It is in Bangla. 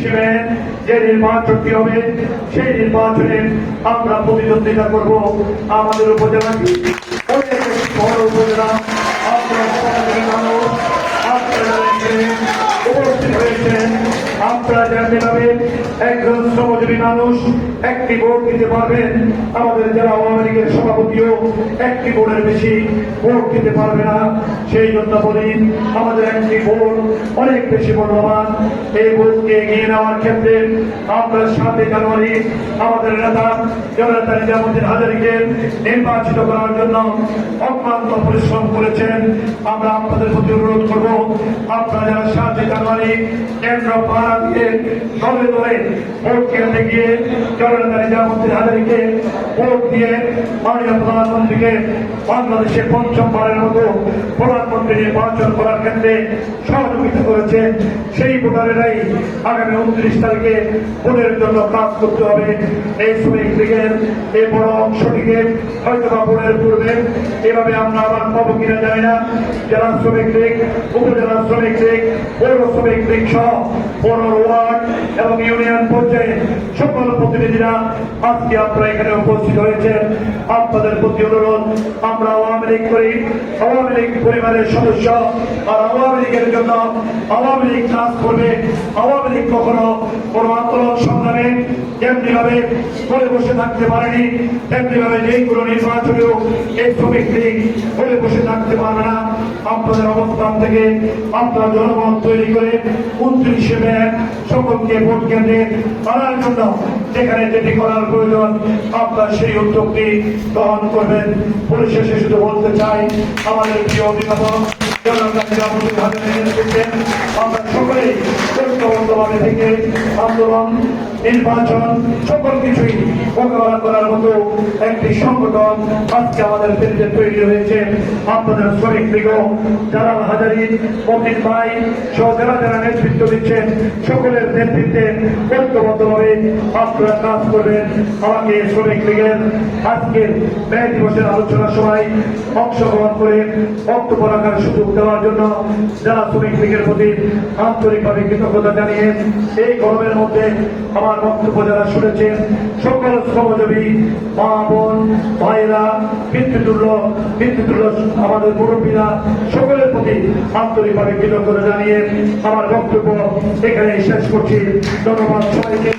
হিসেবে যে নির্বাচনটি হবে, সেই নির্বাচনে আমরা প্রতিদ্বন্দ্বিতা করব আমাদের বড় উপজেলা, আপনারা উপস্থিত হয়েছেন, আপনারা জানতে পারবেন একজন শ্রমজীবী মানুষ একটি ভোট দিতে পারবেন। আমাদের যারা আওয়ামী লীগের সভাপতিও একটি ভোটের বেশি ভোট দিতে পারবে না। সেই জন্য বলি, আমাদের একটি ভোট অনেক বেশি মূল্যবান। এই ভোটকে এগিয়ে নেওয়ার ক্ষেত্রে আমরা সাতই জানুয়ারি আমাদের নেতা জনতা নিজামুদ্দিন হাজারিকে নির্বাচিত করার জন্য অক্লান্ত পরিশ্রম করেছেন। আমরা আপনাদের প্রতি অনুরোধ করব, আপনারা যারা সাতই জানুয়ারি কেন্দ্র পাড়া দিয়ে দলে দলে ভোট কেন্দ্রে গিয়ে জনতা নিজামুদ্দিন হাজারিকে ভোট দিয়ে মাননীয় প্রধানমন্ত্রীকে বাংলাদেশের পঞ্চমবারের মতো প্রধানমন্ত্রী নির্বাচন করার ক্ষেত্রে সহযোগিতা করেছেন সেই ভোটারেরাই আগামী উনত্রিশ তারিখে ভোটের জন্য কাজ করতে হবে। এই শ্রমিক লীগের, এই বড় অংশটিকে হয়তো বা ভোটের পূর্বে। এভাবে আমরা আবার পাবো কিনা জানি না। জেলা শ্রমিক লীগ, উপজেলা শ্রমিক লীগ, পৌর শ্রমিক লীগ সহ পৌর ওয়ার্ড এবং ইউনিয়ন পর্যায়ে সকল প্রতিনিধিরা আজকে আপনারা এখানে উপস্থিত হয়েছেন। আপনাদের প্রতি অনুরোধ, আমরা আওয়ামী লীগ করি। আওয়ামী লীগ পরিবারের সদস্য, আর আওয়ামী লীগের জন্য আওয়ামী লীগ কাজ করবে। আওয়ামী লীগ কখনো কোন আন্দোলন সংগ্রামে যেমনি ভাবে করে বসে থাকতে পারেনি তেমনি ভাবে যেই কোনো নির্বাচনেও এই শ্রমিক লীগ করে বসে থাকতে পারবে না আপনাদের অবস্থান থেকে আপনার জনমত তৈরি করে উনত্রিশে মে সকলকে ভোট কেন্দ্রে আনার জন্য যেখানে যেটি করার প্রয়োজন, আপনারা সেই উদ্যোগটি গ্রহণ করবেন পরিশেষে শুধু বলতে চাই, আমাদের প্রিয় অভিভাবক। আমরা সকলেই ঐক্যবদ্ধভাবে থেকে আন্দোলন নির্বাচন সকল কিছুই মোকাবেলা করার মতো একটি সংগঠন আজকে আমাদের বিরুদ্ধে তৈরি হয়েছে। আপনাদের শ্রমিক লীগ যারা হাজারি, মতিন ভাই সহ যারা যারা নেতৃত্ব দিচ্ছেন, সকলের নেতৃত্বে ঐক্যবদ্ধভাবে আপনারা কাজ করবেন। আমাকে শ্রমিক লীগের আজকের ব্যয় দিবসের আলোচনা সভায় অংশগ্রহণ করে বক্তব্য রাখার সুযোগ দেওয়ার জন্য যারা শ্রমিক লীগের প্রতি আন্তরিকভাবে কৃতজ্ঞতা জানিয়ে এই গরমের মধ্যে আমার বক্তব্য যারা শুনেছেন, সকল শ্রমজীবী, মা, বোন ভাইরা পিতৃতুল্য পিতৃতুল্য আমাদের মুরব্বীরা, সকলের প্রতি আন্তরিকভাবে কৃতজ্ঞতা জানিয়ে আমার বক্তব্য এখানে শেষ করছি। ধন্যবাদ সবাইকে।